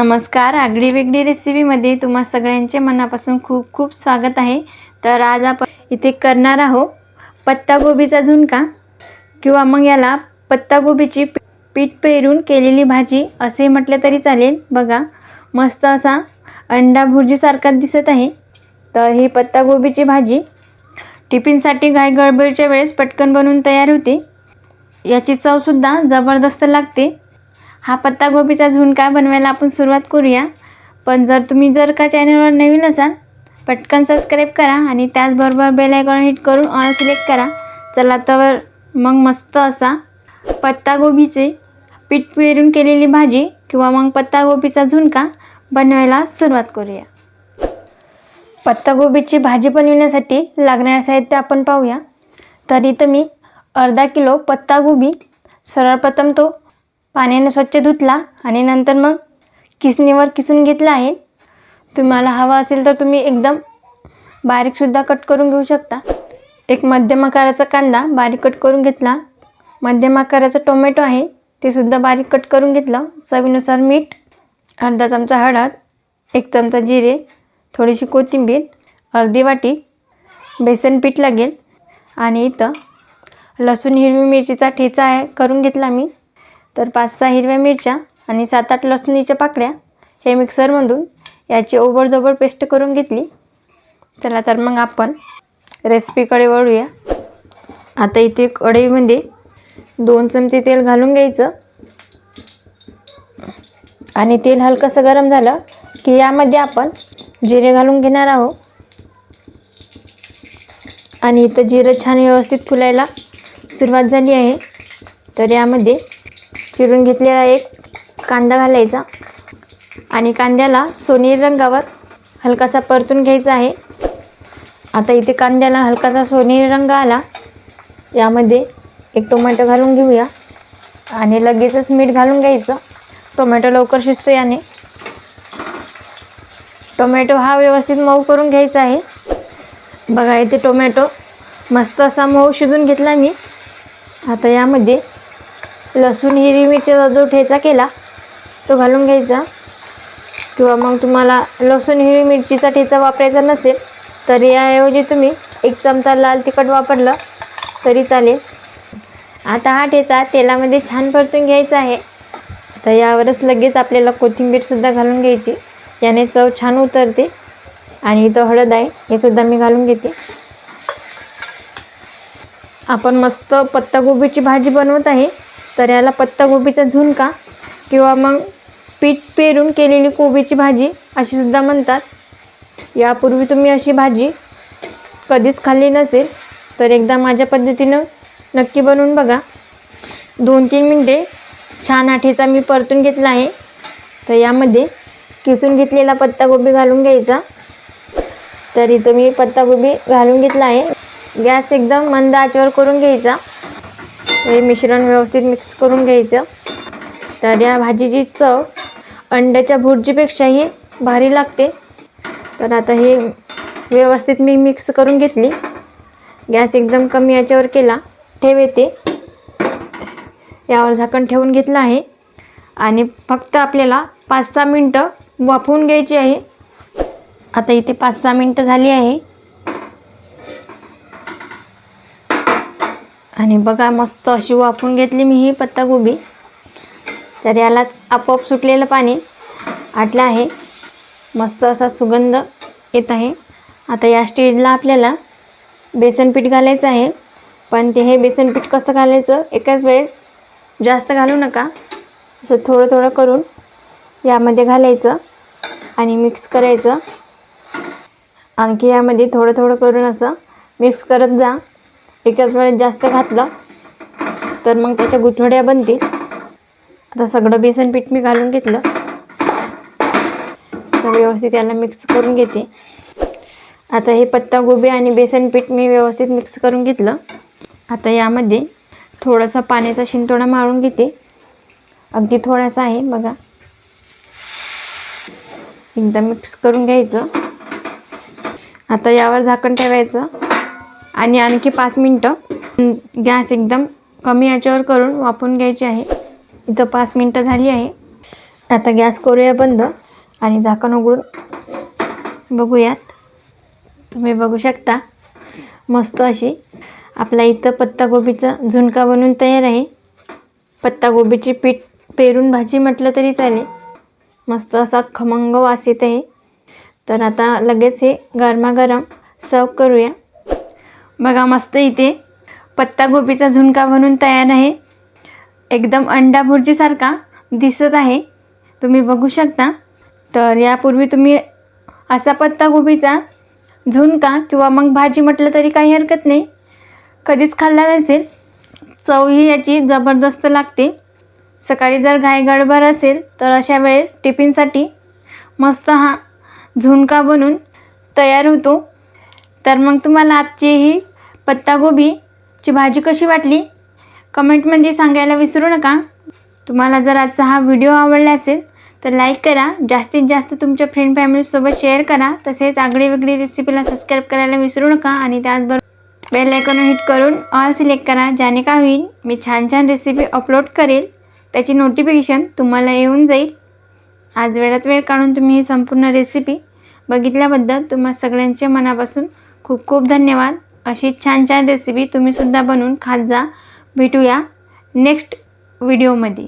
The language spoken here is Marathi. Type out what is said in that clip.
नमस्कार. आगळी वेगळी रेसिपीमध्ये तुम्हा सगळ्यांचे मनापासून खूप खूप स्वागत आहे. तर आज आपण इथे करणार आहोत पत्तागोबीचा झुणका किंवा मग याला पत्तागोबीची पी- पीठ पेरून केलेली भाजी असे म्हटलं तरी चालेल. बघा मस्त असा अंडा भुर्जीसारखा दिसत आहे. तर ही पत्तागोबीची भाजी टिफिनसाठी गाय गडबडीच्या वेळेस पटकन बनवून तयार होते. याची चवसुद्धा जबरदस्त लागते. हा पत्तागोबीचा झुणका बनवायला आपण सुरुवात करूया. पण जर तुम्ही जर का चॅनलवर नवीन असाल पटकन सबस्क्राईब करा आणि त्याचबरोबर बेल आयकॉन हिट करून ऑल सिलेक्ट करा. चला तर मग मस्त असा पत्तागोबीचे पीठ पेरून केलेली भाजी किंवा मग पत्तागोबीचा झुणका बनवायला सुरुवात करूया. पत्तागोबीची भाजी बनविण्यासाठी लागणारे साहित्य आपण पाहूया. तर इथं मी अर्धा किलो पत्तागोबी सर्वप्रथम तो पाण्याने स्वच्छ धुतला आणि नंतर मग किसणीवर किसून घेतला आहे. तुम्हाला हवा असेल तर तुम्ही एकदम बारीकसुद्धा कट करून घेऊ शकता. एक मध्यम आकाराचा कांदा बारीक कट करून घेतला. मध्यम आकाराचा टोमॅटो आहे ते सुद्धा बारीक कट करून घेतलं. चवीनुसार मीठ अर्धा चमचा हळद एक चमचा जिरे थोडीशी कोथिंबीर अर्धी वाटी बेसन पीठ लागेल. आणि इथं लसूण हिरवी मिरचीचा ठेचा आहे करून घेतला मी. तर पाच सहा हिरव्या मिरच्या आणि सात आठ लसणीच्या पाकळ्या हे मिक्सरमधून याची ओबडधोबड पेस्ट करून घेतली. चला तर मग आपण रेसिपीकडे वळूया. आता इथे कढईमध्ये दोन चमचे तेल घालून घ्यायचं. आणि तेल हलकंसं गरम झालं की यामध्ये आपण जिरे घालून घेणार आहोत. आणि इथं जिरं छान व्यवस्थित फुलायला सुरुवात झाली आहे. तर यामध्ये चिरून घेतलेला एक कांदा घालायचा. आणि कांद्याला सोनेरी रंगावर हलकासा परतून घ्यायचा आहे. आता इथे कांद्याला हलकासा सोनेरी रंग आला. यामध्ये एक टोमॅटो घालून घेऊया. आणि लगेचच मीठ घालून घ्यायचं. टोमॅटो लवकर शिजतो याने. टोमॅटो हा व्यवस्थित मऊ करून घ्यायचा आहे. बघा इथे टोमॅटो मस्त असा मऊ शिजून घेतला मी. आता यामध्ये लसूण हिरवी मिरचीचा जो ठेचा केला तो घालून घ्यायचा. किंवा मग तुम्हाला लसूण हिरवी मिरचीचा ठेचा वापरायचा नसेल तर याऐवजी तुम्ही एक चमचा लाल तिखट वापरलं तरी चालेल. आता हा ठेचा तेलामध्ये छान परतून घ्यायचा आहे. तर यावरच लगेच आपल्याला कोथिंबीरसुद्धा घालून घ्यायची. याने चव छान उतरते आणि इथं हळद आहे हे सुद्धा मी घालून घेते. आपण मस्त पत्तागोबीची भाजी बनवत आहे. तर याला पत्तागोबीचा झुणका किंवा मग पीठ पेरून केलेली कोबीची भाजी अशी सुद्धा म्हणतात. यापूर्वी तुम्ही अशी भाजी कधीच खाल्ली नसेल तर एकदा माझ्या पद्धतीनं नक्की बनवून बघा. दोन तीन मिनटे छान आठेचा मी परतून घेतला आहे. तर यामध्ये किसून घेतलेला पत्तागोबी घालून घ्यायचा. तर इथं मी पत्तागोबी घालून घेतला आहे. गॅस एकदम मंद आचेवर करून घ्यायचा. हे मिश्रण व्यवस्थित मिक्स करून घ्यायचं. तर या भाजीची चव अंड्याच्या भुर्जीपेक्षाही भारी लागते. तर आता हे व्यवस्थित मी मिक्स करून घेतली. गॅस एकदम कमी याच्यावर केला. ठेव येते. यावर झाकण ठेवून घेतलं आहे. आणि फक्त आपल्याला पाच सहा मिनटं वाफवून घ्यायची आहे. आता इथे पाच सहा मिनटं झाली आहे. आणि बघा मस्त अशी वाफून घेतली मी ही पत्तागोबी तर यालाच आपोआप सुटलेलं पाणी आटलं आहे. मस्त असा सुगंध येत आहे. आता या स्टेजला आपल्याला बेसनपीठ घालायचं आहे. पण ते हे बेसनपीठ कसं घालायचं एकाच वेळेस जास्त घालू नका. असं थोडं थोडं करून यामध्ये घालायचं आणि मिक्स करायचं. आणखी यामध्ये थोडं थोडं करून असं मिक्स करत जा. एकाच वेळेस जास्त घातलं तर मग त्याच्या गुठवड्या बनतील. आता सगळं बेसन पीठ मी घालून घेतलं. तर व्यवस्थित याला मिक्स करून घेते. आता हे पत्ता गोबी आणि बेसन पीठ मी व्यवस्थित मिक्स करून घेतलं. आता यामध्ये थोडासा पाण्याचा शिंतोडा मारून घेते. अगदी थोडासा आहे बघा. एकदा मिक्स करून घ्यायचं. आता यावर झाकण ठेवायचं. आणि आणखी पाच मिनटं. गॅस एकदम कमी याच्यावर करून वापरून घ्यायची आहे. इथं पाच मिनटं झाली आहे. आता गॅस करूया बंद आणि झाकण उघडून बघूयात. तुम्ही बघू शकता. मस्त अशी आपल्या इथं पत्तागोबीचा झुणका बनवून तयार आहे. पत्तागोबीची पीठ पेरून भाजी म्हटलं तरी चालेल. मस्त असा खमंग वास येत आहे. तर आता लगेच हे गरमागरम सर्व करूया. बघा मस्त इथे. पत्तागोबीचा झुणका बनून तयार आहे. एकदम अंडा भुर्जीसारखा दिसत आहे. तुम्ही बघू शकता. तर यापूर्वी तुम्ही असा पत्तागोबीचा झुणका किंवा मग भाजी म्हटलं तरी काही हरकत नाही. कधीच खाल्ला नसेल. चवही याची जबरदस्त लागते. सकाळी जर घाई गडबड असेल तर अशा वेळेस टिफिनसाठी मस्त हा झुणका बनून तयार होतो. तर मग तुम्हाला आजची ही पत्तागोबीची भाजी कशी वाटली? कमेंटमध्ये सांगायला विसरू नका. तुम्हाला जर आजचा हा व्हिडिओ आवडला असेल तर लाईक करा. जास्तीत जास्त तुमच्या फ्रेंड फॅमिलीसोबत शेअर करा. तसेच आगळी वेगळी रेसिपीला सबस्क्राईब करायला विसरू नका आणि त्याचबरोबर बेल आयकॉन हिट करून ऑल सिलेक्ट करा ज्याने का होईल मी छान छान रेसिपी अपलोड करेल. त्याची नोटिफिकेशन तुम्हाला येऊन जाईल. आज वेळात वेळ काढून तुम्ही ही संपूर्ण रेसिपी बघितल्याबद्दल तुम्हा सगळ्यांचे मनापासून खूप खूप धन्यवाद. अशी छान छान रेसिपी तुम्हीसुद्धा बनवून खात जा. भेटूया नेक्स्ट व्हिडिओमध्ये